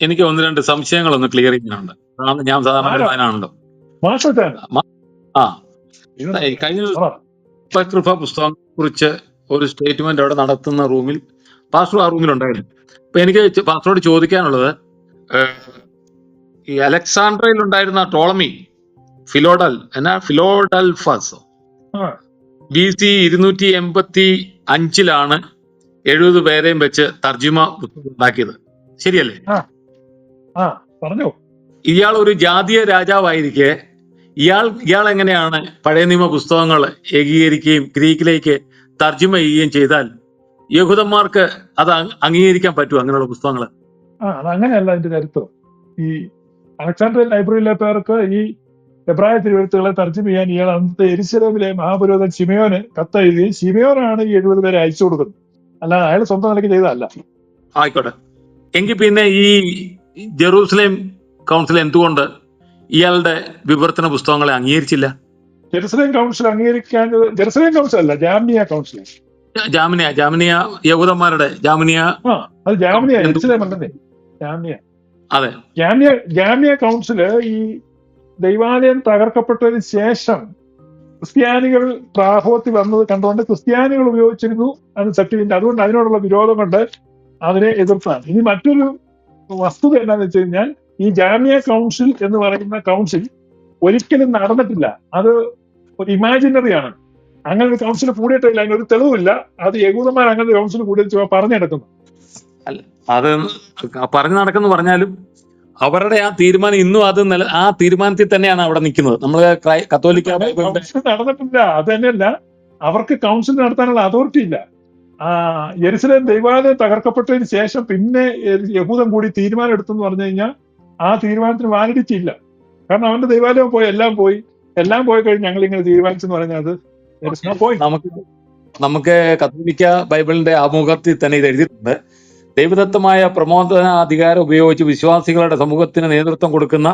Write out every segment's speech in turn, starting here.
എനിക്ക് ഒന്ന് രണ്ട് സംശയങ്ങളൊന്ന് ക്ലിയർ ചെയ്യാനുണ്ട്. അതാണ് ഞാൻ സാധാരണ ആരാ? അതിനാണല്ലോ ആ കഴിഞ്ഞ ദിവസം പുസ്തകത്തെ പുസ്തകം കുറിച്ച് ഒരു സ്റ്റേറ്റ്മെന്റ് അവിടെ നടത്തുന്ന റൂമിൽ പാസ്റ്റർ ആ റൂമിൽ ഉണ്ടായിരുന്നു അപ്പൊ എനിക്ക് പാസ്റ്ററോട് ചോദിക്കാനുള്ളത് ഈ അലക്സാണ്ട്രയിൽ ഉണ്ടായിരുന്ന ടോളമി ഫിലോഡൽ എന്നാ ഫിലോഡൽ ഫസ് ബി സി ഇരുന്നൂറ്റി എൺപത്തി അഞ്ചിലാണ് എഴുപത് പേരെയും വെച്ച് തർജിമ പുസ്തകം ഉണ്ടാക്കിയത് ശരിയല്ലേ ആ പറഞ്ഞോ. ഇയാൾ ഒരു ജാതീയ രാജാവായിരിക്കെ. ഇയാൾ ഇയാൾ എങ്ങനെയാണ് പഴയ നിയമ പുസ്തകങ്ങൾ ഏകീകരിക്കുകയും ഗ്രീക്കിലേക്ക് തർജമ ചെയ്യുകയും ചെയ്താൽ യഹൂദന്മാർക്ക് അത് അംഗീകരിക്കാൻ പറ്റുമോ അങ്ങനെയുള്ള പുസ്തകങ്ങൾ? ആ അത് അങ്ങനെയല്ല അതിന്റെ ചരിത്രം. ഈ അലക്സാണ്ടർ ലൈബ്രറിയിലെ പേർക്ക് ഈ എബ്രായ തിരുവഴുത്തുകളെ തർജം ചെയ്യാൻ ഇയാൾ അന്നത്തെ എരിശിലമിലെ മഹാപുരോഹിതൻ ശിമയോന് കത്തെഴുതി ശിമയോനാണ് ഈ എഴുപത് പേരെ അയച്ചു കൊടുക്കുന്നത്. അല്ലാതെ അയാൾ സ്വന്തം നിലയ്ക്ക് ചെയ്തതല്ല. ആയിക്കോട്ടെ. എങ്കിൽ പിന്നെ ഈ ജെറൂസലേം കൗൺസിൽ എന്തുകൊണ്ട് ഇയാളുടെ വിവർത്തന പുസ്തകങ്ങളെ അംഗീകരിച്ചില്ല? ജെറുസലേം കൗൺസിൽ അംഗീകരിക്കാൻ ജെറുസലേം കൗൺസിൽ അല്ല ജാമിയ കൗൺസിൽ. ജാമിനിയ ജാമിനിയ യഹൂദന്മാരുടെ ജാമിനിയ അത് ജാമിയ എന്ത്? ജെറുസലേം അല്ലെന്നേ ജാമിയ അതെ. ജാമ്യ ജാമ്യ കൗൺസിൽ ഈ ദൈവാലയം തകർക്കപ്പെട്ടതിന് ശേഷം ക്രിസ്ത്യാനികൾ പ്രാഭവത്തിൽ വന്നത് കണ്ടുകൊണ്ട് ക്രിസ്ത്യാനികൾ ഉപയോഗിച്ചിരുന്നു അത് സെപ്റ്റിമെന്റ് അതുകൊണ്ട് അതിനോടുള്ള വിരോധം കൊണ്ട് അതിനെ എതിർത്താണ് ഇനി മറ്റൊരു വസ്തുത എന്താണെന്ന് വെച്ച് കഴിഞ്ഞാൽ ഈ ജാമ്യ കൗൺസിൽ എന്ന് പറയുന്ന കൗൺസിൽ ഒരിക്കലും നടന്നിട്ടില്ല. അത് ഒരു ഇമാജിനറി ആണ്. അങ്ങനെ ഒരു കൗൺസിൽ കൂടിയിട്ടില്ല അതിനൊരു ഒരു തെളിവില്ല അത് യഹൂദന്മാർ അങ്ങനെ ഒരു കൗൺസിൽ കൂടി പറഞ്ഞെടുക്കുന്നു അത് പറഞ്ഞു നടക്കുന്നു പറഞ്ഞാലും അവരുടെ ആ തീരുമാനം ഇന്നും അത് നില ആ തീരുമാനത്തിൽ തന്നെയാണ് അവിടെ നിൽക്കുന്നത്. നമ്മൾ കത്തോലിക്ക നടന്നിട്ടില്ല. അത് തന്നെയല്ല അവർക്ക് കൗൺസിൽ നടത്താനുള്ള അതോറിറ്റി ഇല്ല. ആ യെരുസലേം ദൈവാലയം തകർക്കപ്പെട്ടതിന് ശേഷം പിന്നെ യഹൂദം കൂടി തീരുമാനം എടുത്തെന്ന് പറഞ്ഞു കഴിഞ്ഞാൽ ആ തീരുമാനത്തിന് വാലിഡിറ്റി ഇല്ല കാരണം അവന്റെ ദൈവാലയം പോയി എല്ലാം പോയി. എല്ലാം പോയി കഴിഞ്ഞ് ഞങ്ങൾ ഇങ്ങനെ തീരുമാനിച്ചെന്ന് പറഞ്ഞത് പോയി നമുക്ക് നമുക്ക് കത്തോലിക്ക ബൈബിളിന്റെ ആമുഖത്തിൽ തന്നെ ഇത് എഴുതിയിട്ടുണ്ട്. ദൈവദത്തമായ പ്രമോദന അധികാരം ഉപയോഗിച്ച് വിശ്വാസികളുടെ സമൂഹത്തിന് നേതൃത്വം കൊടുക്കുന്ന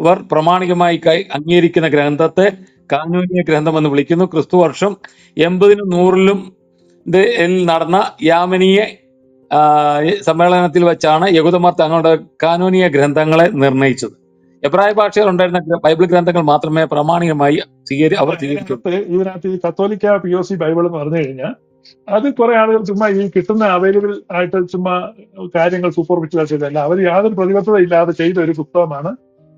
അവർ പ്രമാണികമായി കൈ അംഗീകരിക്കുന്ന ഗ്രന്ഥത്തെ കാനൂന്യ ഗ്രന്ഥം എന്ന് വിളിക്കുന്നു. ക്രിസ്തു വർഷം എൺപതിനും നൂറിലും നടന്ന യാമനീയ സമ്മേളനത്തിൽ വെച്ചാണ് യഹൂദന്മാർ തങ്ങളുടെ കാനൂനിയ ഗ്രന്ഥങ്ങളെ നിർണയിച്ചത്. എബ്രായ ഭാഷയിൽ ഉണ്ടായിരുന്ന ബൈബിൾ ഗ്രന്ഥങ്ങൾ മാത്രമേ പ്രാമാണികമായി സ്വീകരി അവർ സ്വീകരിച്ചു. ഇതിനകത്ത് ഈ കത്തോലിക്ക പി ഒ സി ബൈബിൾ എന്ന് പറഞ്ഞു കഴിഞ്ഞാൽ അത് കുറെ ആളുകൾ ചുമ്മാ ഈ കിട്ടുന്ന അവൈലബിൾ ആയിട്ട് ചുമ്മാ കാര്യങ്ങൾ സൂപ്പർഫിഷ്യൽ ചെയ്തല്ല അവർ യാതൊരു പ്രതിബദ്ധത ഇല്ലാതെ ചെയ്ത ഒരു പുസ്തകമാണ്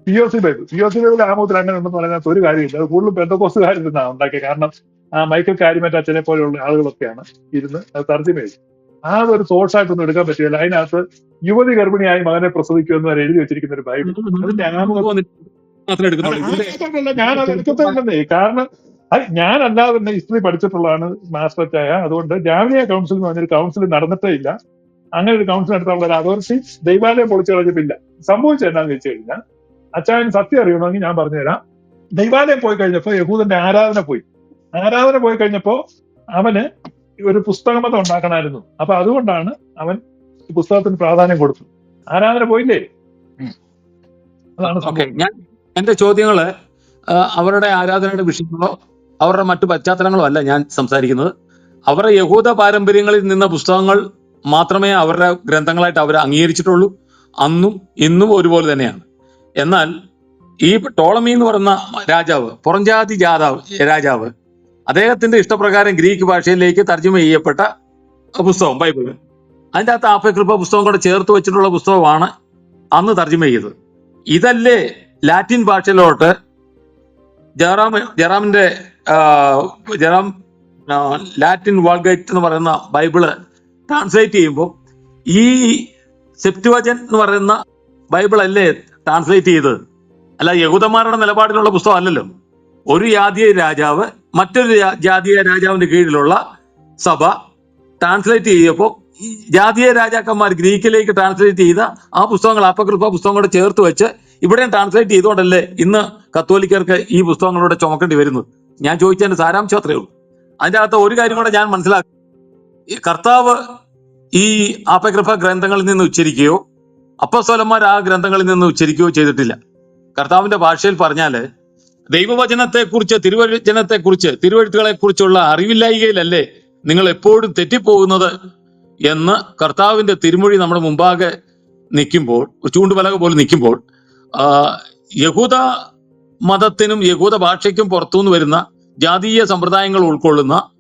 P O C Bible. P O C Bible ആമൂത്തിൽ അങ്ങനെ ഉണ്ടെന്ന് പറയുന്നത് ഒരു കാര്യമില്ല. അത് കൂടുതലും ബന്ധക്കോസുകാരിൽ നിന്നാണ് ഉണ്ടാക്കിയത്. കാരണം ആ മൈക്കൽ കാരിമറ്റ് അച്ഛനെ പോലെയുള്ള ആളുകളൊക്കെയാണ് ഇരുന്ന് അത് തർജമ ചെയ്തത് ആ ഒരു സോഴ്സ് ആയിട്ടൊന്നും എടുക്കാൻ പറ്റില്ല. അതിനകത്ത് യുവതി ഗർഭിണിയായി മകനെ പ്രസവിക്കുമെന്ന് വരെ എഴുതി വെച്ചിരിക്കുന്ന ഒരു ബൈബിൾ അതിന്റെ ഞാൻ അത് എടുക്കത്തില്ലെന്നേ കാരണം ഞാനല്ലാതെ ഞാൻ അല്ലാതെ തന്നെ ഹിസ്റ്ററി പഠിച്ചിട്ടുള്ളതാണ് മാസ്റ്റർ ചായ അതുകൊണ്ട് ജാമിയ കൗൺസിൽ എന്ന് പറഞ്ഞൊരു കൗൺസിൽ നടന്നിട്ടേ ഇല്ല. അങ്ങനെ ഒരു കൗൺസിൽ നടത്താനുള്ള ഒരു അതോറിറ്റി ദൈവാലയം പൊളിച്ചു കളഞ്ഞിട്ടില്ല. സംഭവിച്ചത് എന്താണെന്ന് വെച്ച് കഴിഞ്ഞാൽ അച്ചായൻ സത്യം അറിയണമെങ്കിൽ ഞാൻ പറഞ്ഞുതരാം. ദൈവാലയം പോയി കഴിഞ്ഞപ്പോ യഹൂദന്റെ ആരാധന പോയി. ആരാധന പോയി കഴിഞ്ഞപ്പോ അവന് ഒരു പുസ്തകമത ഉണ്ടാക്കണമായിരുന്നു. അപ്പൊ അതുകൊണ്ടാണ് അവൻ ഈ പുസ്തകത്തിന് പ്രാധാന്യം കൊടുത്തു ആരാധന പോയില്ലേ? അതാണ് ഞാൻ എന്റെ ചോദ്യങ്ങൾ അവരുടെ ആരാധനയുടെ വിഷയങ്ങളോ അവരുടെ മറ്റു പശ്ചാത്തലങ്ങളോ അല്ല ഞാൻ സംസാരിക്കുന്നത്. അവരുടെ യഹൂദ പാരമ്പര്യങ്ങളിൽ നിന്ന പുസ്തകങ്ങൾ മാത്രമേ അവരുടെ ഗ്രന്ഥങ്ങളായിട്ട് അവർ അംഗീകരിച്ചിട്ടുള്ളൂ. അന്നും ഇന്നും ഒരുപോലെ തന്നെയാണ്. എന്നാൽ ഈ ടോളമി എന്ന് പറയുന്ന രാജാവ് പുറംജാതി ജാതാവ് രാജാവ് അദ്ദേഹത്തിന്റെ ഇഷ്ടപ്രകാരം ഗ്രീക്ക് ഭാഷയിലേക്ക് തർജമ ചെയ്യപ്പെട്ട പുസ്തകം ബൈബിൾ. അതിന്റെ അകത്ത് ആഫ്രിക്കൃപ പുസ്തകം കൂടെ ചേർത്ത് വെച്ചിട്ടുള്ള പുസ്തകമാണ് അന്ന് തർജമ ചെയ്തത്. ഇതല്ലേ ലാറ്റിൻ ഭാഷയിലോട്ട് ജയറാം ജയറാമിന്റെ ജറാം ലാറ്റിൻ വാൾഗൈറ്റ് എന്ന് പറയുന്ന ബൈബിൾ ട്രാൻസ്ലേറ്റ് ചെയ്യുമ്പോൾ ഈ സെപ്റ്റുവജൻ എന്ന് പറയുന്ന ബൈബിൾ അല്ലേ ട്രാൻസ്ലേറ്റ് ചെയ്തത്? അല്ല യഹൂദന്മാരുടെ നിലപാടിലുള്ള പുസ്തകം അല്ലല്ലോ ഒരു ജാതീയ രാജാവ് മറ്റൊരു ജാതീയ രാജാവിന്റെ കീഴിലുള്ള സഭ ട്രാൻസ്ലേറ്റ് ചെയ്തപ്പോൾ ഈ ജാതീയ രാജാക്കന്മാർ ഗ്രീക്കിലേക്ക് ട്രാൻസ്ലേറ്റ് ചെയ്ത ആ പുസ്തകങ്ങൾ അപ്പകൃപ പുസ്തകങ്ങളോട് ചേർത്ത് വെച്ച് ഇവിടെ ട്രാൻസ്ലേറ്റ് ചെയ്തുകൊണ്ടല്ലേ ഇന്ന് കത്തോലിക്കർക്ക് ഈ പുസ്തകങ്ങളോട് ചുമക്കേണ്ടി വരുന്നത്? ഞാൻ ചോദിച്ചതിന്റെ സാരാംശം അത്രേ ഉള്ളൂ. അതിന്റെ അകത്ത് ഒരു കാര്യം കൂടെ ഞാൻ മനസ്സിലാക്കി. കർത്താവ് ഈ ആപ്പകൃപ ഗ്രന്ഥങ്ങളിൽ നിന്ന് ഉച്ചരിക്കുകയോ അപ്പസ്വലന്മാർ ആ ഗ്രന്ഥങ്ങളിൽ നിന്ന് ഉച്ചരിക്കുകയോ ചെയ്തിട്ടില്ല. കർത്താവിന്റെ ഭാഷയിൽ പറഞ്ഞാൽ ദൈവവചനത്തെ കുറിച്ച് തിരുവചനത്തെ കുറിച്ച് തിരുവഴുത്തുകളെ കുറിച്ചുള്ള അറിവില്ലായികയിലല്ലേ നിങ്ങൾ എപ്പോഴും തെറ്റിപ്പോകുന്നത് എന്ന് കർത്താവിന്റെ തിരുമൊഴി നമ്മുടെ മുമ്പാകെ നിൽക്കുമ്പോൾ ചൂണ്ടുപലക പോലെ നിൽക്കുമ്പോൾ യഹൂദ മതത്തിനും യഹൂദ ഭാഷയ്ക്കും പുറത്തുനിന്ന് വരുന്ന ജാതീയ സമ്പ്രദായങ്ങൾ ഉൾക്കൊള്ളുന്ന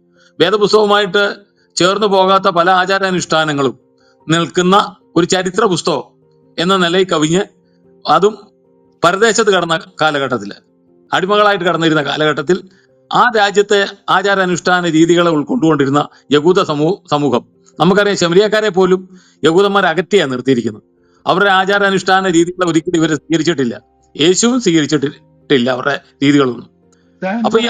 വേദപുസ്തകവുമായിട്ട് ചേർന്നു പോകാത്ത പല ആചാരാനുഷ്ഠാനങ്ങളും നിൽക്കുന്ന ഒരു ചരിത്ര പുസ്തകം എന്ന നിലയിൽ കവിഞ്ഞ് അതും പരദേശത്ത് കടന്ന കാലഘട്ടത്തിൽ അടിമകളായിട്ട് കടന്നിരുന്ന കാലഘട്ടത്തിൽ ആ രാജ്യത്തെ ആചാരാനുഷ്ഠാന രീതികളെ ഉൾക്കൊണ്ടുകൊണ്ടിരുന്ന യഹൂദ സമൂഹ സമൂഹം. നമുക്കറിയാം ശമരിയക്കാരെ പോലും യഹൂദന്മാർ അകറ്റിയാണ് നിർത്തിയിരിക്കുന്നത്. അവരുടെ ആചാരാനുഷ്ഠാന രീതികളെ ഒരിക്കലും ഇവരെ സ്വീകരിച്ചിട്ടില്ല. യേശുവും സ്വീകരിച്ചിട്ടില്ല അവരുടെ രീതികളൊന്നും. അപ്പൊ ഈ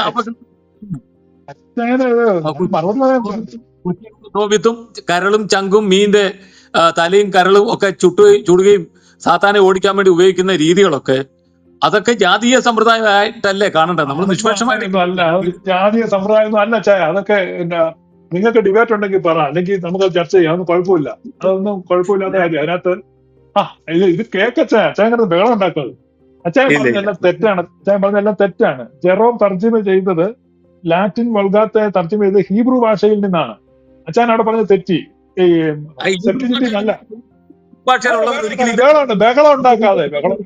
നോവിത്തും കരളും ചങ്കും മീന്റെ തലയും കരളും ഒക്കെ ചുട്ടുകയും ചുടുകയും സാത്താനെ ഓടിക്കാൻ വേണ്ടി ഉപയോഗിക്കുന്ന രീതികളൊക്കെ അതൊക്കെ ജാതീയ സമ്പ്രദായമായിട്ടല്ലേ കാണേണ്ടത് നമ്മൾ നിഷ്പക്ഷമായിട്ട് അല്ല ജാതീയ സമ്പ്രദായം ഒന്നും അല്ല ചായ അതൊക്കെ എന്നാ നിങ്ങൾക്ക് ഡിബേറ്റ് ഉണ്ടെങ്കിൽ പറ അല്ലെങ്കിൽ നമുക്ക് അത് ചർച്ച ചെയ്യാം അതൊന്നും കുഴപ്പമില്ല അതൊന്നും കുഴപ്പമില്ലാത്ത കാര്യം അതിനകത്ത് ആ ഇത് ഇത് കേക്കച്ച അച്ഛൻ കിടന്ന് ബഹളം ഉണ്ടാക്കുന്നത് അച്ഛൻ ഇല്ല, പറഞ്ഞെല്ലാം തെറ്റാണ് അച്ഛൻ പറഞ്ഞെല്ലാം തെറ്റാണ് ജെറോം തർജിമ ചെയ്തത് ലാറ്റിൻ വൾഗാത്തെ തർജിമ ചെയ്തത് ഹീബ്രു ഭാഷയിൽ നിന്നാണ് അച്ഛൻ അവിടെ പറഞ്ഞത് തെറ്റി ഈ സെപ്റ്റിജിറ്റി ബഹളം ബഹളം ഉണ്ടാക്കാതെ ബഹളം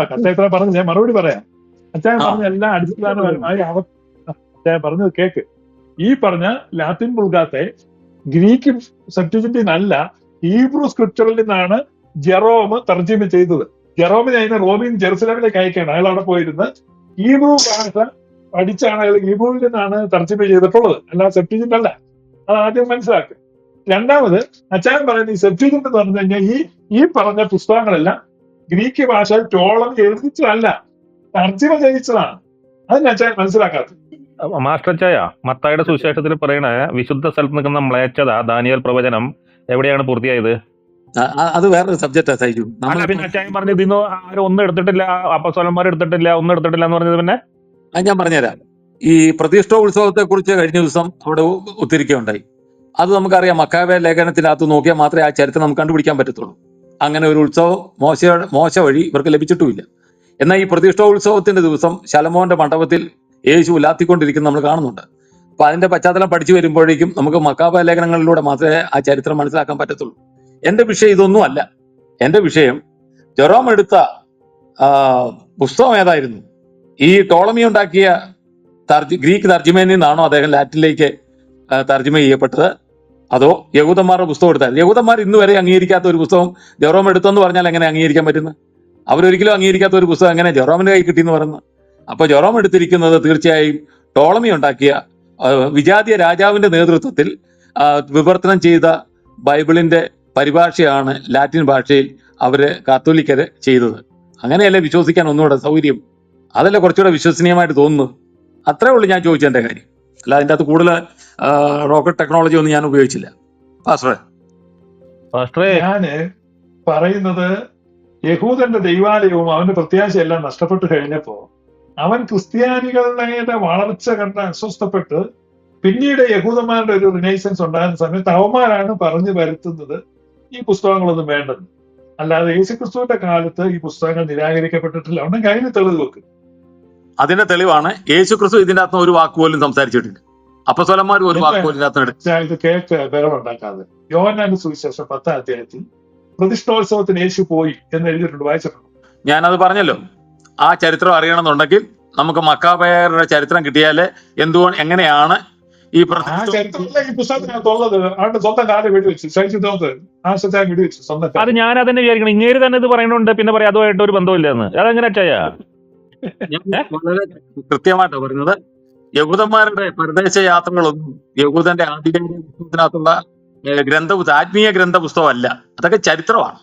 അച്ഛൻ ഇത്ര പറഞ്ഞു ഞാൻ മറുപടി പറയാം. അച്ഛൻ. പറഞ്ഞ എല്ലാം അടിസ്ഥാനപരമായി അവ അച്ഛാ പറഞ്ഞത് കേക്ക്. ഈ പറഞ്ഞ ലാറ്റിൻ ബുൾഗാത്തെ ഗ്രീക്ക് സെപ്റ്റിജിറ്റി അല്ല ഹീബ്രു സ്ക്രിപ്ചറിൽ നിന്നാണ് ജെറോം തർജിമ ചെയ്തത്. ജെറോമിനെ അതിനെ റോമിൻ ജെറുസലേമിലേക്ക് അയക്കാണ് അയാൾ അവിടെ പോയിരുന്ന് ഹീബ്രു ഭാഷ പഠിച്ചാണ് അയാൾ നിന്നാണ് തർജമ ചെയ്തിട്ടുള്ളത്. അല്ല സെപ്റ്റിജിന്റ് അല്ല. അത് ആദ്യം മനസ്സിലാക്കുക രണ്ടാമത് അച്ഛൻ പറയുന്ന ഈ സെപ്റ്റിജിന്റ് എന്ന് പറഞ്ഞു കഴിഞ്ഞാൽ ഈ ഈ പറഞ്ഞ പുസ്തകങ്ങളെല്ലാം ഗ്രീക്ക് ഭാഷയിൽ ടോളം എഴുതിച്ചതല്ല. തർജമ ചെയ്യിച്ചതാണ്. അത് ഞാൻ അച്ഛൻ മനസ്സിലാക്കാത്തത് മാസ്റ്റർ ചായ മത്തായുടെ സുവിശേഷത്തിൽ പറയണ വിശുദ്ധ സ്ഥലത്ത് നിൽക്കുന്ന മ്ലേച്ഛത ദാനിയൽ പ്രവചനം എവിടെയാണ് പൂർത്തിയായത്? അത് വേറൊരു സബ്ജക്റ്റാ ആയിരിക്കും നമ്മൾ പിന്നെ അച്ചായൻ പറഞ്ഞത് ഇന്ന് ആരും ഒന്നും എടുത്തിട്ടില്ല അപ്പസ്വലന്മാർ എടുത്തിട്ടില്ല ഒന്നും എടുത്തിട്ടില്ല എന്ന് പറഞ്ഞത് പിന്നെ? അത് ഞാൻ പറഞ്ഞുതരാം. ഈ പ്രതിഷ്ഠ ഉത്സവത്തെ കുറിച്ച് കഴിഞ്ഞ ദിവസം അവിടെ ഉദ്ധരിക്കുകയുണ്ടായി അത് നമുക്കറിയാം മക്കാവ ലേഖനത്തിനകത്ത് നോക്കിയാൽ മാത്രമേ ആ ചരിത്രം നമുക്ക് കണ്ടുപിടിക്കാൻ പറ്റത്തുള്ളൂ. അങ്ങനെ ഒരു ഉത്സവം മോശ മോശ വഴി ഇവർക്ക് ലഭിച്ചിട്ടുമില്ല. എന്നാൽ ഈ പ്രതിഷ്ഠ ഉത്സവത്തിന്റെ ദിവസം ശലമോന്റെ മണ്ഡപത്തിൽ യേശു ഉലാത്തിക്കൊണ്ടിരിക്കുന്ന നമ്മൾ കാണുന്നുണ്ട്. അപ്പൊ അതിന്റെ പശ്ചാത്തലം പഠിച്ചു വരുമ്പോഴേക്കും നമുക്ക് മക്കാബ ലേഖനങ്ങളിലൂടെ മാത്രമേ ആ ചരിത്രം മനസ്സിലാക്കാൻ പറ്റത്തുള്ളൂ. എന്റെ വിഷയം ഇതൊന്നും അല്ല. എന്റെ വിഷയം ജെറോം എടുത്ത പുസ്തകം ഏതായിരുന്നു? ഈ ടോളമി ഉണ്ടാക്കിയ ഗ്രീക്ക് തർജിമയിൽ നിന്നാണോ അദ്ദേഹം ലാറ്റിനിലേക്ക് തർജമ ചെയ്യപ്പെട്ടത്? അതോ യഹൂദന്മാരുടെ പുസ്തകം എടുത്താൽ? യഹൂദന്മാർ ഇന്ന് വരെ അംഗീകരിക്കാത്ത ഒരു പുസ്തകം ജെറോം എടുത്തെന്ന് പറഞ്ഞാൽ എങ്ങനെ അംഗീകരിക്കാൻ പറ്റുന്നത് അവരൊരിക്കലും അംഗീകരിക്കാത്ത ഒരു പുസ്തകം എങ്ങനെ ജെറോമിന്റെ കൈ കിട്ടിയെന്ന് പറയുന്നത് അപ്പൊ ജെറോം എടുത്തിരിക്കുന്നത് തീർച്ചയായും ടോളമി ഉണ്ടാക്കിയ വിജാതീയ രാജാവിന്റെ നേതൃത്വത്തിൽ വിവർത്തനം ചെയ്ത ബൈബിളിന്റെ പരിഭാഷയാണ് ലാറ്റിൻ ഭാഷയിൽ അവർ കാത്തോലിക്കര് ചെയ്തത്. അങ്ങനെയല്ലേ വിശ്വസിക്കാൻ ഒന്നുകൂടെ സൗകര്യം? അതല്ലേ കുറച്ചുകൂടെ വിശ്വസനീയമായിട്ട് തോന്നുന്നു? അത്രേ ഉള്ളൂ ഞാൻ ചോദിച്ചതിന്റെ കാര്യം. അല്ല അതിന്റെ അകത്ത് കൂടുതൽ റോക്കറ്റ് ടെക്നോളജി ഒന്നും ഞാൻ ഉപയോഗിച്ചില്ല. ഞാൻ പറയുന്നത് യഹൂദന്റെ ദൈവാലയവും അവന്റെ പ്രത്യാശയെല്ലാം നഷ്ടപ്പെട്ടു കഴിഞ്ഞപ്പോ അവൻ ക്രിസ്ത്യാനികളുടെ വളർച്ച കണ്ട് അസ്വസ്ഥപ്പെട്ട് പിന്നീട് യഹൂദന്മാരുടെ ഒരു റിനൈസൻസ് ഉണ്ടായ സമയത്ത് അവന്മാരാണ് പറഞ്ഞു വരുത്തുന്നത് ഈ പുസ്തകങ്ങളൊന്നും വേണ്ടെന്ന്. അല്ലാതെ യേശുക്രിസ്തുവിന്റെ കാലത്ത് ഈ പുസ്തകങ്ങൾ നിരാകരിക്കപ്പെട്ടിട്ടില്ല. അവൻ കഴിഞ്ഞ് തെളിവ് വെക്കും. അതിന്റെ തെളിവാണ് യേശു ക്രിസ്തു ഇതിന്റെ അകത്ത് ഒരു വാക്ക് പോലും സംസാരിച്ചിട്ടില്ല. അപ്പസ്വലന്മാർ ഒരു വാക്ക് പോലും ഇത് ഉണ്ടാക്കാതെ സുവിശേഷം പത്താം അധ്യായത്തിൽ പ്രതിഷ്ഠോത്സവത്തിന് യേശു പോയി എന്ന് എഴുതിയിട്ടുണ്ട് വായിച്ചിട്ടുണ്ട്? അത് പറഞ്ഞല്ലോ. ആ ചരിത്രം അറിയണമെന്നുണ്ടെങ്കിൽ നമുക്ക് മക്കാബയറുടെ ചരിത്രം കിട്ടിയാലേ എന്തുകൊണ്ട് എങ്ങനെയാണ് ഈ അത് ഞാൻ അതന്നെ വിചാരിക്കണം. ഇങ്ങേര് തന്നെ ഇത് പറയുന്നുണ്ട് പിന്നെ പറയാം അതുമായിട്ട് ഒരു ബന്ധമില്ലെന്ന് അതെങ്ങനെ അച്ചായ ഞാൻ വളരെ കൃത്യമായിട്ടാണ് പറഞ്ഞത് യഹൂദന്മാരുടെ പരദേശ യാത്രകളൊന്നും യഹൂദന്റെ ആധികാരിക പുസ്തകത്തിനകത്തുള്ള ഏഹ്, ഗ്രന്ഥ ആത്മീയ ഗ്രന്ഥ പുസ്തകമല്ല അതൊക്കെ ചരിത്രമാണ്.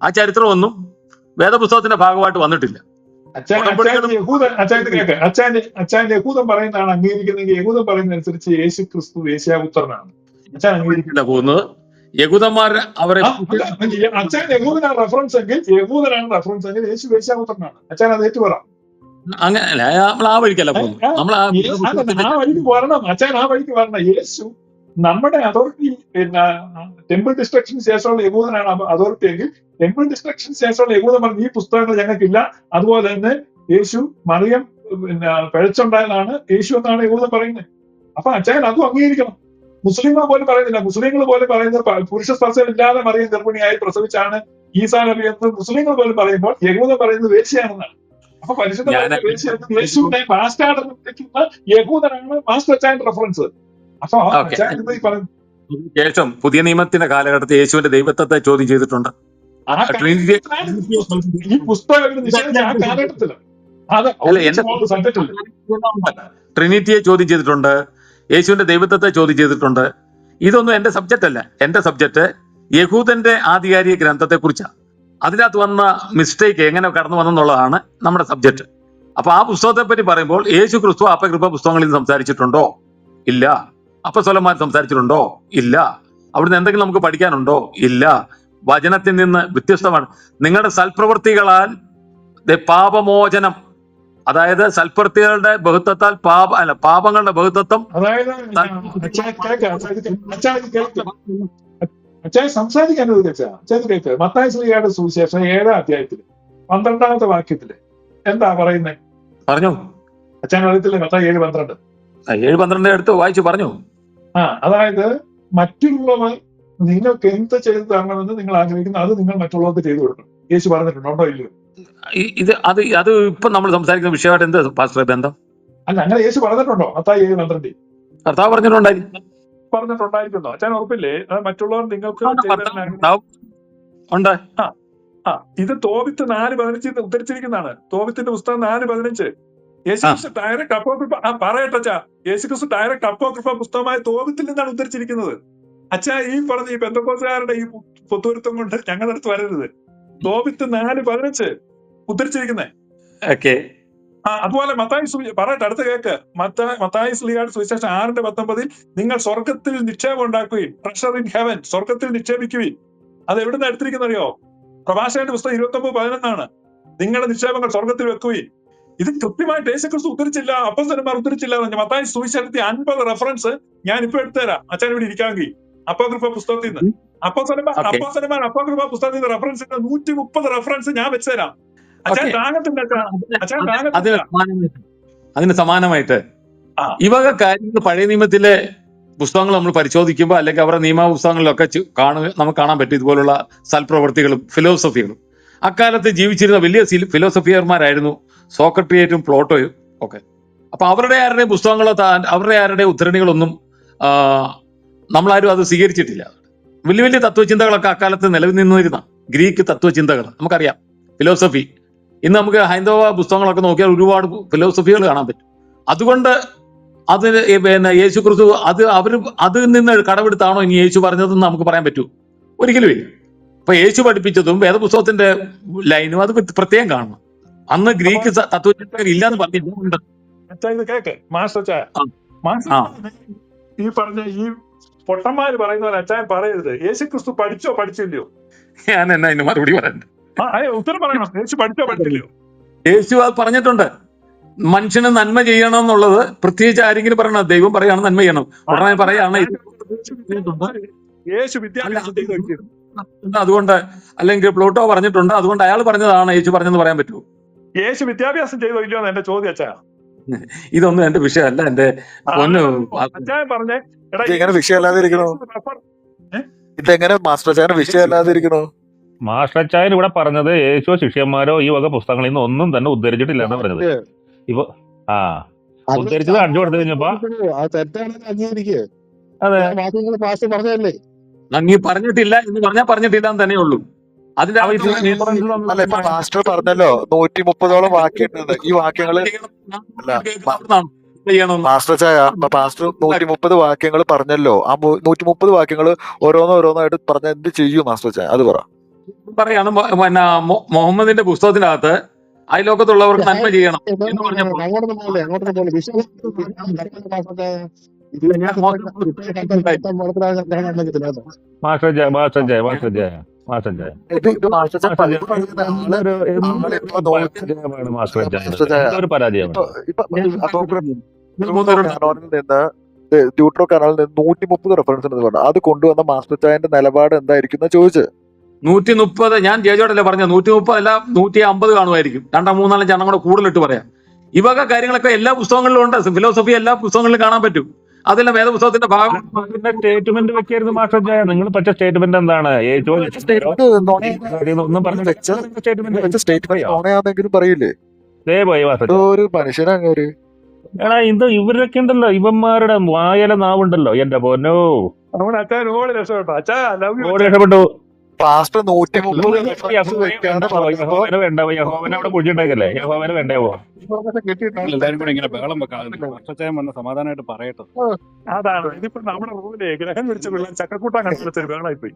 ആ ചരിത്രമൊന്നും വേദപുസ്തകത്തിന്റെ ഭാഗമായിട്ട് വന്നിട്ടില്ല. അച്ഛൻ അച്ഛൻ യഹൂദൻ അച്ഛൻ കേക്ക്. അച്ഛൻ അച്ഛൻ യഹൂദൻ പറയുന്നതാണ് അംഗീകരിക്കുന്നെങ്കിൽ യഹൂദൻ പറയുന്നതനുസരിച്ച് യേശു ക്രിസ്തു യേശാപുത്രനാണ് അച്ഛൻ പോകുന്നത്? യഹൂദന്മാർ അവരെ ആ, അല്ല, അച്ഛൻ യഹൂദനാണ് റെഫറൻസ് എങ്കിൽ യഹൂദനാണ് റെഫറൻസ് എങ്കിൽ യേശു യേശാപുത്രനാണ്. അച്ഛൻ അത് ഏറ്റു പറ അങ്ങനെ നമ്മൾ ആ വഴിക്കല്ല പോകുന്നത്. നമ്മൾ ആ വഴിക്ക് വരണം അച്ഛൻ ആ വഴിക്ക് വരണം. യേശു നമ്മുടെ അതോറിറ്റി പിന്നെ ടെമ്പിൾ ഡിസ്ട്രക്ഷന് ശേഷമുള്ള യഹൂദനാണ് അതോറിറ്റി എങ്കിൽ ടെമ്പിൾ ഡിസ്ട്രക്ഷന് ശേഷമുള്ള യഹൂദൻ പറഞ്ഞു ഈ പുസ്തകങ്ങൾ ഞങ്ങൾക്കില്ല. അതുപോലെ തന്നെ യേശു മറിയം പിന്നെ പിഴച്ചുണ്ടായതാണ് യേശു എന്നാണ് യഹൂദൻ പറയുന്നത്. അപ്പൊ അച്ഛൻ അതും അംഗീകരിക്കണം. മുസ്ലിങ്ങൾ പോലും പറയുന്നില്ല. മുസ്ലിങ്ങൾ പോലും പറയുന്നത് പുരുഷ സ്പർശം ഇല്ലാതെ മറിയം ഗർഭിണിയായി പ്രസവിച്ചാണ് ഈസാ നബി എന്ന് മുസ്ലിങ്ങൾ പോലും പറയുമ്പോൾ യഹൂദൻ പറയുന്നത് വേശ്യയാണെന്നാണ്. അപ്പൊ പരിശുദ്ധ വിളിക്കുന്ന യഹൂദനാണ് മാസ്റ്റർ അച്ചായന്റെ റെഫറൻസ് അപ്പൊ ശേഷം പുതിയ നിയമത്തിന്റെ കാലഘട്ടത്തിൽ യേശുവിന്റെ ദൈവത്വത്തെ ചോദ്യം ചെയ്തിട്ടുണ്ട്. ഈ പുസ്തകം ആ ട്രിനിറ്റിയെ ചോദ്യം ചെയ്തിട്ടുണ്ട് യേശുവിന്റെ ദൈവത്വത്തെ ചോദ്യം ചെയ്തിട്ടുണ്ട്. ഇതൊന്നും എന്റെ സബ്ജക്റ്റ് അല്ല. എന്റെ സബ്ജക്റ്റ് യഹൂദന്റെ ആധികാരിക ഗ്രന്ഥത്തെ കുറിച്ചാണ് അതിനകത്ത് വന്ന മിസ്റ്റേക്ക് എങ്ങനെ കടന്നു വന്നെന്നുള്ളതാണ് നമ്മുടെ സബ്ജക്റ്റ് അപ്പൊ ആ പുസ്തകത്തെ പറ്റി പറയുമ്പോൾ യേശു ക്രിസ്തു അപകൃപ പുസ്തകങ്ങളിൽ സംസാരിച്ചിട്ടുണ്ടോ? ഇല്ല. അപ്പസ്വലന്മാർ സംസാരിച്ചിട്ടുണ്ടോ? ഇല്ല. അവിടുന്ന് എന്തെങ്കിലും നമുക്ക് പഠിക്കാനുണ്ടോ? ഇല്ല. വചനത്തിൽ നിന്ന് വ്യത്യസ്തമാണ്. നിങ്ങളുടെ സൽപ്രവൃത്തികളാൽ പാപമോചനം. അതായത് സൽപ്രവൃത്തികളുടെ ബഹുത്വത്താൽ പാപ അല്ല പാപങ്ങളുടെ ബഹുത്വം അച്ചായൻ സംസാരിക്കാൻ കേൾക്കുക അച്ചായൻ കേൾക്കുക മത്തായ ശ്രീയുടെ സുവിശേഷം ഏഴാം അധ്യായത്തിൽ. പന്ത്രണ്ടാമത്തെ വാക്യത്തിൽ. എന്താ പറയുന്നത് പറഞ്ഞു. അച്ഛൻ അറിയത്തില്ലേ മത്തായി ഏഴ് പന്ത്രണ്ട്? ആ, ഏഴ് പന്ത്രണ്ട് എടുത്ത് വായിച്ചു പറഞ്ഞു. ആ അതായത് മറ്റുള്ളവർ നിങ്ങൾക്ക് എന്ത് ചെയ്തു തരണമെന്ന് നിങ്ങൾ ആഗ്രഹിക്കുന്നു അത് നിങ്ങൾ മറ്റുള്ളവർക്ക് ചെയ്തു കൊടുക്കണം. യേശു പറഞ്ഞിട്ടുണ്ടോ ഇല്ലയോ? ഇത് അത് അത് ഇപ്പൊ നമ്മൾ സംസാരിക്കുന്ന വിഷയമായിട്ട് എന്ത് പാസ്റ്റർ ബന്ധം? അല്ല അങ്ങനെ യേശു പറഞ്ഞിട്ടുണ്ടോ? മത്തായി ഏഴ് പന്ത്രണ്ട് കർത്താവ് പറഞ്ഞിട്ടുണ്ടായി. പറഞ്ഞിട്ടുണ്ടായിരിക്കുന്നോ. അച്ഛൻ ഉറപ്പില്ലേ? മറ്റുള്ളവർ നിങ്ങൾക്ക് ഉണ്ട്? ആ ഇത് തോപിത്ത് നാല് പതിനഞ്ച് ഉദ്ധരിച്ചിരിക്കുന്നതാണ്. തോപിത്തിന്റെ പുസ്തകം നാല് പതിനഞ്ച്. യേശുക്രിസ്തു ഡയറക്ട് അപ്പോക്രിഫ ആ അച്ഛാ. യേശുക്രിസ്തു ഡയറക്ട് അപ്പോക്രിഫ പുസ്തകമായ തോപിത്തിൽ നിന്നാണ് ഉദ്ധരിച്ചിരിക്കുന്നത്. അച്ഛാ ഈ പറഞ്ഞ ഈ ബന്ധക്കോസുകാരുടെ ഈ പൊത്തുരുത്തം കൊണ്ട് ഞങ്ങളുടെ അടുത്ത് വരരുത്. തോപിത്ത് നാല് പതിനഞ്ച് ഉദ്ധരിച്ചിരിക്കുന്നത് ഓക്കെ ആ അതുപോലെ മത്തായി പറയട്ടെ അടുത്ത കേക്ക്. മത്ത മത്തായി സ്ലിയാട് സുവിശേഷം ആറിന്റെ പത്തൊമ്പതിൽ നിങ്ങൾ സ്വർഗത്തിൽ നിക്ഷേപം ഉണ്ടാക്കുകയും ട്രഷർ ഇൻ ഹെവൻ സ്വർഗത്തിൽ നിക്ഷേപിക്കുകയും അത് എവിടുന്ന് എടുത്തിരിക്കുന്നറിയോ? പ്രഭാഷകന്റെ പുസ്തകം ഇരുപത്തി ഒമ്പത് പതിനൊന്നാണ്. നിങ്ങളുടെ നിക്ഷേപങ്ങൾ സ്വർഗത്തിൽ വെക്കുകയും ഇത് കൃത്യമായിട്ട് യേശുക്രിസ്തു ഉദ്ധരിച്ചില്ല അപ്പസ്തരന്മാർ ഉദ്ധരിച്ചില്ല എന്ന് മത്തായി സുവിശേഷത്തിൽ അൻപത് റെഫറൻസ് ഞാൻ ഇപ്പൊ എടുത്തുതരാം. അച്ഛൻ ഇവിടെ ഇരിക്കാമെങ്കിൽ. അപ്പോകൃപ പുസ്തകത്തിൽ നിന്ന്. അപ്പോസനന്മാർ അപ്പോ അപ്പോസനന്മാർ അപ്പോകൃപ പുസ്തകത്തിൽ നിന്ന് റെഫറൻസ് നൂറ്റി മുപ്പത് റെഫറൻസ് ഞാൻ വെച്ചുതരാം. അതിന് സമാനമായിട്ട്. അതിന് സമാനമായിട്ട്. ആ. ഈ വക കാര്യങ്ങൾ പഴയ നിയമത്തിലെ പുസ്തകങ്ങൾ നമ്മൾ പരിശോധിക്കുമ്പോൾ അല്ലെങ്കിൽ അവരുടെ നിയമ പുസ്തകങ്ങളിലൊക്കെ കാണുക നമുക്ക് കാണാൻ പറ്റും ഇതുപോലുള്ള സൽപ്രവർത്തികളും ഫിലോസഫികളും. അക്കാലത്ത് ജീവിച്ചിരുന്ന വലിയ ഫിലോസഫിയർമാരായിരുന്നു സോക്രട്ടിയേറ്റും പ്ലോട്ടോയും ഒക്കെ. അപ്പൊ അവരുടെ ആരുടെയും പുസ്തകങ്ങളോ അവരുടെ ആരുടെ ഉദ്ധരണികളൊന്നും നമ്മളാരും അത് സ്വീകരിച്ചിട്ടില്ല. വലിയ വലിയ തത്വചിന്തകളൊക്കെ അക്കാലത്ത് നിലവിൽ നിന്നിരുന്ന ഗ്രീക്ക് തത്വചിന്തകൾ നമുക്കറിയാം ഫിലോസഫി. ഇന്ന് നമുക്ക് ഹൈന്ദവ പുസ്തകങ്ങളൊക്കെ നോക്കിയാൽ ഒരുപാട് ഫിലോസഫികൾ കാണാൻ പറ്റും. അതുകൊണ്ട് അത് പിന്നെ യേശു ക്രിസ്തു അത് അവർ അതിൽ നിന്ന് കടമെടുത്താണോ ഇനി യേശു പറഞ്ഞതെന്ന് നമുക്ക് പറയാൻ പറ്റൂ. ഒരിക്കലും ഇല്ല. അപ്പൊ യേശു പഠിപ്പിച്ചതും വേദപുസ്തകത്തിന്റെ ലൈനും അത് പ്രത്യേകം കാണണം. അന്ന് ഗ്രീക്ക് തത്വചിന്തകർ ഇല്ലാന്ന് പറഞ്ഞിട്ടുണ്ട്. കേക്ക്? മാസ്റ്റർ. ഈ പറഞ്ഞ ഈ പൊട്ടന്മാര് പറയുന്ന പോലെ അച്ചായൻ പറയരുത്. യേശു ക്രിസ്തു പഠിച്ചോ പഠിച്ചില്ലയോ? ഞാൻ എന്നാ ഇന്ന് മറുപടി പറയണ്ട. ഉത്തരം പറയണം. യേശു പഠിച്ചോ പഠിച്ചില്ലയോ യേശു അത് പറഞ്ഞിട്ടുണ്ട്. മനുഷ്യന് നന്മ ചെയ്യണം എന്നുള്ളത് പ്രത്യേകിച്ച് ആരെങ്കിലും പറയണം. ദൈവം പറയാണ് നന്മ ചെയ്യണം. ഉടനെ പറയാണ് യേശു അതുകൊണ്ട് അല്ലെങ്കിൽ പ്ലൂട്ടോ പറഞ്ഞിട്ടുണ്ട്. അതുകൊണ്ട് അയാൾ പറഞ്ഞതാണ് യേശു പറഞ്ഞെന്ന് പറയാൻ പറ്റുമോ? യേശു വിദ്യാഭ്യാസം ചെയ്തോ ഇല്ലയോ എന്ന് എന്റെ ചോദ്യം അച്ഛാ. ഇതൊന്നും എന്റെ വിഷയമല്ല. എന്റെ പറഞ്ഞേ. എടാ, ഇതെങ്ങനെ വിഷയമല്ലാതെ ഇരിക്കണു? refer- ഇതെങ്ങനെ മാസ്റ്റർ വിഷയമല്ലാതിരിക്കണോ വിഷയമല്ലാതെ ഇരിക്കണു മാസ്റ്റർ ഇവിടെ പറഞ്ഞത് യേശോ ശിഷ്യന്മാരോ ഈ വക പുസ്തകങ്ങളിൽ നിന്ന് ഒന്നും തന്നെ ഉദ്ധരിച്ചിട്ടില്ല എന്ന് പറഞ്ഞത്. ഇപ്പൊ ആ ഉദ്ധരിച്ചത് അടിച്ചു കൊടുത്തു കഴിഞ്ഞപ്പോ? അതെ നീ പറഞ്ഞിട്ടില്ല എന്ന് പറഞ്ഞാൽ പറഞ്ഞിട്ടില്ല എന്ന് തന്നെ ഉള്ളൂ. അതിന്റെ അല്ല ഇപ്പൊ മാസ്റ്റർ പറഞ്ഞല്ലോ നൂറ്റി മുപ്പതോളം വാക്യുണ്ട് ഈ വാക്യങ്ങൾ മാസ്റ്റർ ചായ മാസ്റ്റർ നൂറ്റി മുപ്പത് വാക്യങ്ങൾ പറഞ്ഞല്ലോ. ആ നൂറ്റി മുപ്പത് വാക്യങ്ങൾ ഓരോന്നോരോന്നായിട്ട് പറഞ്ഞ എന്ത് ചെയ്യൂ മാസ്റ്റർ ചായ അത് പറ. പറയാണ് പിന്നെ മുഹമ്മദിന്റെ പുസ്തകത്തിനകത്ത് ലോകത്തുള്ളവർക്ക് നന്മ ചെയ്യണം എന്ന് പറഞ്ഞപ്പോൾ ഡ്യൂട്രോ കനാലിൽ നിന്ന് നൂറ്റി മുപ്പത് റെഫറൻസ് എന്ന് പറഞ്ഞു. അത് കൊണ്ടുവന്ന മാസ്റ്റർ ചായന്റെ നിലപാട് എന്തായിരിക്കും എന്ന് ചോദിച്ചു. നൂറ്റി മുപ്പത് ഞാൻ ജയജോടല്ലേ പറഞ്ഞ നൂറ്റി മുപ്പത് അല്ല നൂറ്റി അമ്പത് കാണുമായിരിക്കും. രണ്ടോ മൂന്നാലും ചണം കൂടെ കൂടുതലിട്ട് പറയാം. ഇവക കാര്യങ്ങളൊക്കെ എല്ലാ പുസ്തകങ്ങളിലും ഉണ്ട്. ഫിലോസഫി എല്ലാ പുസ്തകങ്ങളിലും കാണാൻ പറ്റും. അതെല്ലാം വേദപുസ്തകത്തിന്റെ ഭാഗം. സ്റ്റേറ്റ്മെന്റ് വെക്കായിരുന്നു മാസ്റ്റർ ചായ നിങ്ങൾ പറ്റ സ്റ്റേറ്റ്മെന്റ് എന്താണ്? യേശോ ഒന്നും പറഞ്ഞു സ്റ്റേറ്റ്മെന്റ് പറയില്ലേ? ഒരു മനുഷ്യനങ്ങൊരു എടാ ഇത് ഇവരൊക്കെ ഉണ്ടല്ലോ. ഇവന്മാരുടെ വായല നാവുണ്ടല്ലോ. എന്റെ പൊന്നോ. രക്ഷപ്പെട്ടോ. പാസ്റ്റർ നൂറ്റി മുപ്പത് യഹോവന് വേണ്ട യഹോവനെ അവിടെ യഹോവനെ വേണ്ടേ പോ എല്ലാരും കൂടെ ഇങ്ങനെ ബഹളം വെക്കാതെ വർഷച്ചായം വന്ന് സമാധാനമായിട്ട് പറയട്ടെ. അതാണ്. ഇതിപ്പോ നമ്മുടെ റൂമിലെ ഗ്രഹം പിടിച്ച പിള്ളേർ ചക്കക്കൂട്ടാൻ കണ്ടുപിടിച്ചൊരു ബഹളായി പോയി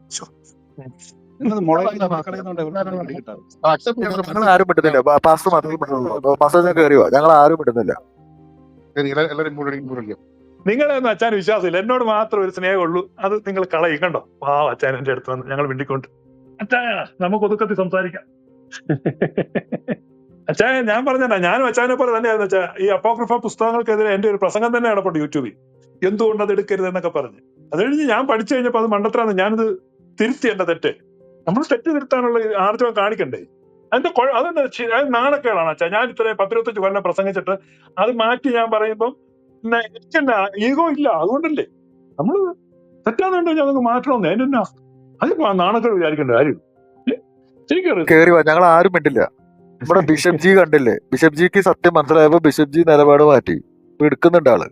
ഞങ്ങൾ ആരും വിട്ടുന്നില്ല പാസ്റ്റർ മാത്രമേ പാസ്റ്റർ കയറിയോ ഞങ്ങൾ ആരും വിട്ടുന്നില്ല നിങ്ങളെ ഒന്നും അച്ഛൻ വിശ്വാസമില്ല. എന്നോട് മാത്രം ഒരു സ്നേഹമുള്ളൂ അത് നിങ്ങൾ കളയും. കണ്ടോ? ആ അച്ഛൻ എന്റെ അടുത്ത് വന്ന് ഞങ്ങൾ മിണ്ടിക്കൊണ്ട്. അച്ഛാ നമുക്ക് ഒതുക്കത്തി സംസാരിക്കാം. അച്ഛാ ഞാൻ പറഞ്ഞാ ഞാനും അച്ഛനെ പോലെ തന്നെയായിരുന്നു അച്ഛാ. ഈ അപ്പോക്രിഫ പുസ്തകങ്ങൾക്കെതിരെ എന്റെ ഒരു പ്രസംഗം തന്നെ നടപ്പുണ്ട് യൂട്യൂബിൽ. എന്തുകൊണ്ട് അത് എടുക്കരുത് എന്നൊക്കെ പറഞ്ഞ്. അത് കഴിഞ്ഞ് ഞാൻ പഠിച്ചു കഴിഞ്ഞപ്പോ അത് മണ്ടത്രാന്ന് ഞാനത് തിരുത്തി എന്റെ തെറ്റ്. നമ്മൾ തെറ്റ് തിരുത്താനുള്ള ആർജവം കാണിക്കണ്ടേ? അതിന്റെ അതെന്താ? അത് നാണക്കേടാണ് അച്ഛാ. ഞാൻ ഇത്ര പത്തിരുപത്തഞ്ച് കൊല്ലം പ്രസംഗിച്ചിട്ട് അത് മാറ്റി ഞാൻ പറയുമ്പം പിന്നെ എനിക്കെന്നാ ഈഗോ ഇല്ല. അതുകൊണ്ടല്ലേ? നമ്മൾ തെറ്റാന്നുണ്ടോ ഞാൻ നമുക്ക് മാറ്റണമെന്ന്. അതിന്റെ അതിപ്പോ നാണക്കേട് വിചാരിക്കേണ്ട കാര്യം ശരിക്കും കയറി വാ. ഞങ്ങൾ ആരും മിണ്ടില്ല. നമ്മുടെ ബിഷപ്പ് ജി കണ്ടില്ലേ? ബിഷപ്പ് ജിക്ക് സത്യം മനസ്സിലായപ്പോ ബിഷപ്പ് ജി നിലപാട് മാറ്റി. ഇപ്പൊ എടുക്കുന്നുണ്ട് ആൾ.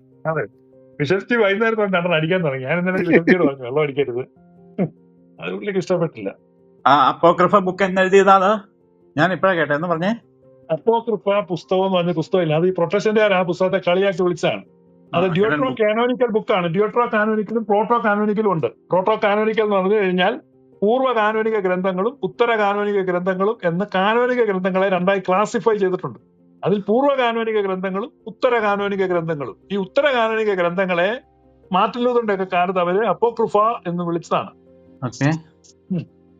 ബിഷപ്പ് ജി രണ്ടെണ്ണം അടിക്കാൻ തുടങ്ങി. ഞാൻ ഇന്നലെ ജിയോട് പറഞ്ഞു വെള്ളം അടിക്കരുത്. അത് പുള്ളിക്ക് ഇഷ്ടപ്പെട്ടില്ല. ആ അപ്പോക്രിഫ ബുക്ക് എന്നെഴുതിയതാണ് ഞാൻ ഇപ്പഴാ കേട്ടെ. എന്ന് പറഞ്ഞേ? അപ്പോക്രിഫ പുസ്തകം എന്ന് പറഞ്ഞ പുസ്തകമില്ല. അത് ഈ പ്രൊട്ടക്ഷന്റെ ആ പുസ്തകത്തെ കളിയാക്കി വിളിച്ചാണ് അത് ഡ്യൂട്രോ. കാനോനിക്കൽ ബുക്കാണ് ഡ്യൂട്രോ കാനോനിക്കലും പ്രോട്ടോ കാനോനിക്കലും ഉണ്ട്. പ്രോട്ടോ കാനോനിക്കൽ എന്ന് പറഞ്ഞു കഴിഞ്ഞാൽ പൂർവ കാനോനിക ഗ്രന്ഥങ്ങളും ഉത്തര കാനോനിക ഗ്രന്ഥങ്ങളും എന്ന കാനോനിക ഗ്രന്ഥങ്ങളെ രണ്ടായി ക്ലാസിഫൈ ചെയ്തിട്ടുണ്ട്. അതിൽ പൂർവ കാനോനിക ഗ്രന്ഥങ്ങളും ഉത്തര കാനോനിക ഗ്രന്ഥങ്ങളും. ഈ ഉത്തര കാനോനിക ഗ്രന്ഥങ്ങളെ ലൂതറിന്റെ ഒക്കെ കാലത്ത് അവർ അപ്പോക്രിഫ എന്ന് വിളിച്ചതാണ്.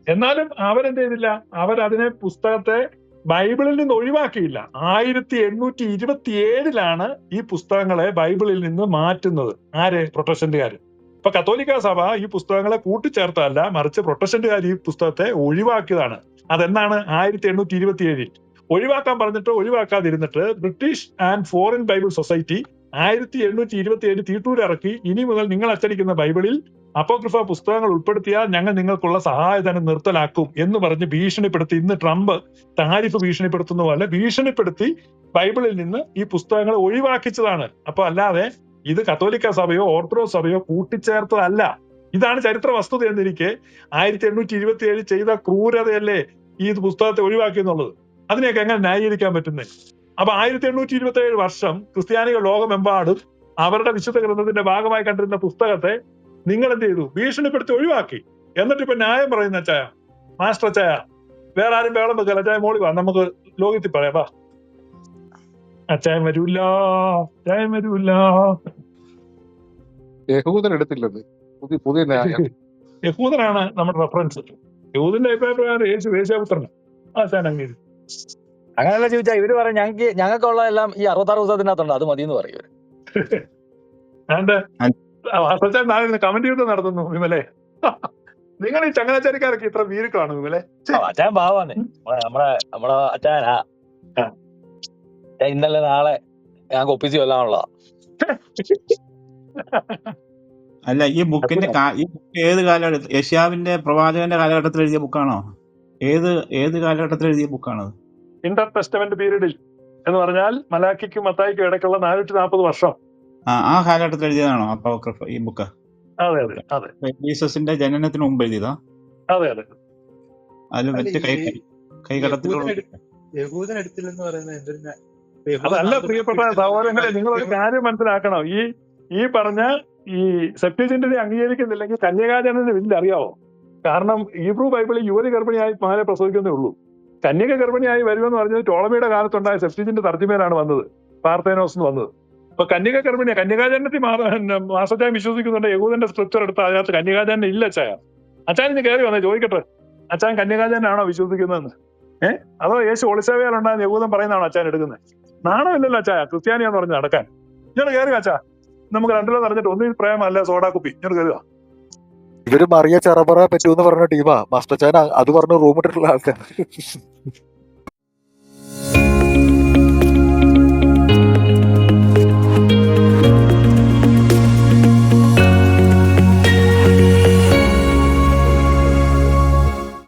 എന്നാലും അവരെന്ത് ചെയ്തില്ല? അവരതിനെ പുസ്തകത്തെ ബൈബിളിൽ നിന്ന് ഒഴിവാക്കിയില്ല. ആയിരത്തി എണ്ണൂറ്റി ഇരുപത്തി ഏഴിലാണ് ഈ പുസ്തകങ്ങളെ ബൈബിളിൽ നിന്ന് മാറ്റുന്നത്. ആരെ? പ്രൊട്ടസ്റ്റന്റുകാര്. ഇപ്പൊ കത്തോലിക്ക സഭ ഈ പുസ്തകങ്ങളെ കൂട്ടിച്ചേർത്തല്ല മറിച്ച് പ്രൊട്ടസ്റ്റന്റുകാർ ഈ പുസ്തകത്തെ ഒഴിവാക്കിയതാണ്. അതെന്നാണ് ആയിരത്തി എണ്ണൂറ്റി ഇരുപത്തി ഏഴിൽ ഒഴിവാക്കാൻ പറഞ്ഞിട്ട് ഒഴിവാക്കാതിരുന്നിട്ട് British and foreign Bible society ആയിരത്തി എണ്ണൂറ്റി ഇരുപത്തി ഏഴ് തീട്ടൂരിറക്കി. ഇനി മുതൽ നിങ്ങൾ അച്ചടിക്കുന്ന ബൈബിളിൽ അപ്പോക്രിഫ പുസ്തകങ്ങൾ ഉൾപ്പെടുത്തിയാൽ ഞങ്ങൾ നിങ്ങൾക്കുള്ള സഹായധനം നിർത്തലാക്കും എന്ന് പറഞ്ഞ് ഭീഷണിപ്പെടുത്തി ഇന്ന് ട്രംപ് താരിഫ് ഭീഷണിപ്പെടുത്തുന്ന. പോലെ ഭീഷണിപ്പെടുത്തി ബൈബിളിൽ നിന്ന് ഈ പുസ്തകങ്ങൾ ഒഴിവാക്കിച്ചതാണ്. അപ്പൊ അല്ലാതെ ഇത് കത്തോലിക്ക സഭയോ ഓർത്തഡോക്സ് സഭയോ കൂട്ടിച്ചേർത്തതല്ല. ഇതാണ് ചരിത്ര വസ്തുത എന്നിരിക്കെ ആയിരത്തി എണ്ണൂറ്റി ഇരുപത്തി ഏഴ് ചെയ്ത ക്രൂരതയല്ലേ ഈ പുസ്തകത്തെ ഒഴിവാക്കി എന്നുള്ളത്? അതിനെയൊക്കെ എങ്ങനെ ന്യായീകരിക്കാൻ പറ്റുന്നേ? അപ്പൊ ആയിരത്തി എണ്ണൂറ്റി ഇരുപത്തി ഏഴ് വർഷം ക്രിസ്ത്യാനികൾ ലോകമെമ്പാടും അവരുടെ വിശുദ്ധ ഗ്രന്ഥത്തിന്റെ ഭാഗമായി കണ്ടിരുന്ന പുസ്തകത്തെ നിങ്ങൾ എന്ത് ചെയ്തു ഭീഷണിപ്പെടുത്തി ഒഴിവാക്കി. എന്നിട്ട് ഇപ്പൊ ന്യായം പറയുന്ന ചായ. മാസ്റ്റർ ചായ. വേറെ ആരും വേളം വെക്കല്ല. ചായ മോളി വാ. നമുക്ക് ലോകത്തിൽ പറയാം. വാ. അച്ചായം വരൂല്ല ചായം വരൂല്ല യഹൂദൻ എടുത്തില്ലത് പുതിയ പുതിയ ന്യായം. യഹൂദനാണ് നമ്മുടെ റെഫറൻസ് യഹൂദിന്റെ അഭിപ്രായം പ്രകാരം യേശു വേശ്യാപുത്രൻ ആ അങ്ങനെ അങ്ങനെയല്ല ചോദിച്ചാ ഇവർ പറയും ഞങ്ങൾക്ക് ഞങ്ങൾക്കുള്ള എല്ലാം ഈ അറുപത്താറ് ദിവസത്തിനകത്തുണ്ട്. അത് മതി എന്ന് പറയും മാസ്റ്റർ നാളെ കമന്റ് യുദ്ധം നടത്തുന്നു വിമലെ. നിങ്ങൾ ഈ ചങ്ങനാചാരിക്കാരൊക്കെ ഇത്ര വീരുക്കളാണ് വിമലെ. അച്ഛൻ ഭാവാണ് നമ്മളെ നമ്മളെ അച്ഛനാ. ഇന്നലെ നാളെ ഞാൻ ഒപ്പിച്ച് കൊല്ലാനുള്ളതാ. അല്ല ഈ ബുക്കിന്റെ ഈ ബുക്ക് ഏത് കാലഘട്ടത്തിൽ യഷ്യാവിന്റെ പ്രവാചകന്റെ കാലഘട്ടത്തിൽ എഴുതിയ ബുക്കാണോ? ഏത് ഏത് കാലഘട്ടത്തിൽ എഴുതിയ ബുക്കാണത്? ഇന്റർ ടെസ്റ്റമെന്റ് പീരീഡിൽ എന്ന് പറഞ്ഞാൽ മലാക്കിക്കും മത്തായിക്കും ഇടയ്ക്കുള്ള നാനൂറ്റി നാൽപ്പത് വർഷം. ആ ആ കാലഘട്ടത്തിൽ എഴുതിയതാണോ അപ്പോക്രിഫ ഈ ബുക്ക്? അതെ അതെ അതെ. ജീസസിന്റെ ജനനത്തിന് മുമ്പ് എഴുതിയതാ? അതെ അതെ. അതിൽ മറ്റ് കൈ കൈകടത്തിലുള്ള യഹൂദൻ എടുത്തില്ലെന്ന് പറയുന്നത് അതല്ല പ്രിയപ്പെട്ട സഹോദരങ്ങളെ നിങ്ങൾ ഒരു കാര്യം മനസ്സിലാക്കണം. ഈ ഈ പറഞ്ഞ ഈ സെപ്റ്റജന്റിനെ അംഗീകരിക്കുന്നില്ലെങ്കിൽ കന്യകാചരണന്റെ ബില്ല് അറിയാവോ? കാരണം ഈബ്രു ബൈബിളിൽ യുവതി ഗർഭിണിയായി മകനെ പ്രസവിക്കുന്നേ ഉള്ളൂ. കന്യക ഗർഭിണിയായി വരുമെന്ന് പറഞ്ഞത് ടോളമിയുടെ കാലത്തുണ്ടായ സെപ്റ്റിജിന്റെ തർജിമയിലാണ് വന്നത്. പാർത്തേനോസ് എന്ന് വന്നത്. അപ്പൊ കന്യക ഗർഭിണിയ കന്യകാചരണത്തിൽ മാസച്ചായ വിശ്വസിക്കുന്നുണ്ട്. യഹൂദന്റെ സ്ക്രിപ്റ്റർ എടുത്ത അതിനകത്ത് കന്യകാചരണം ഇല്ല അച്ചായ അച്ചാൻ ഇന്ന് കയറി വന്നേ ചോദിക്കട്ടെ. അച്ചാൻ കന്യകാചരണാണോ വിശ്വസിക്കുന്നതെന്ന് ഏഹ് അതോ യേശു ഒളിസേവയിലുണ്ടായ യഹൂദൻ പറയുന്നതാണോ അച്ചാൻ എടുക്കുന്നത്? നാണമില്ലല്ലോ അച്ചായ ക്രിസ്ത്യാനിയാന്ന് പറഞ്ഞ് നടക്കാൻ. ഇങ്ങോട്ട് കയറി അച്ചാ നമുക്ക് രണ്ടിലോ നിറഞ്ഞിട്ട് ഒന്നിൽ പ്രേമല്ല സോഡാ കുപ്പി ഇങ്ങോട്ട് കയറുക ഇവർ മറിയ ചെറബറ പറ്റൂന്ന് പറഞ്ഞ ടീമാ. മാസ്റ്റർ ചാൻ അത് പറഞ്ഞ റൂം ഇട്ടിട്ടുള്ള ആൾക്കാർ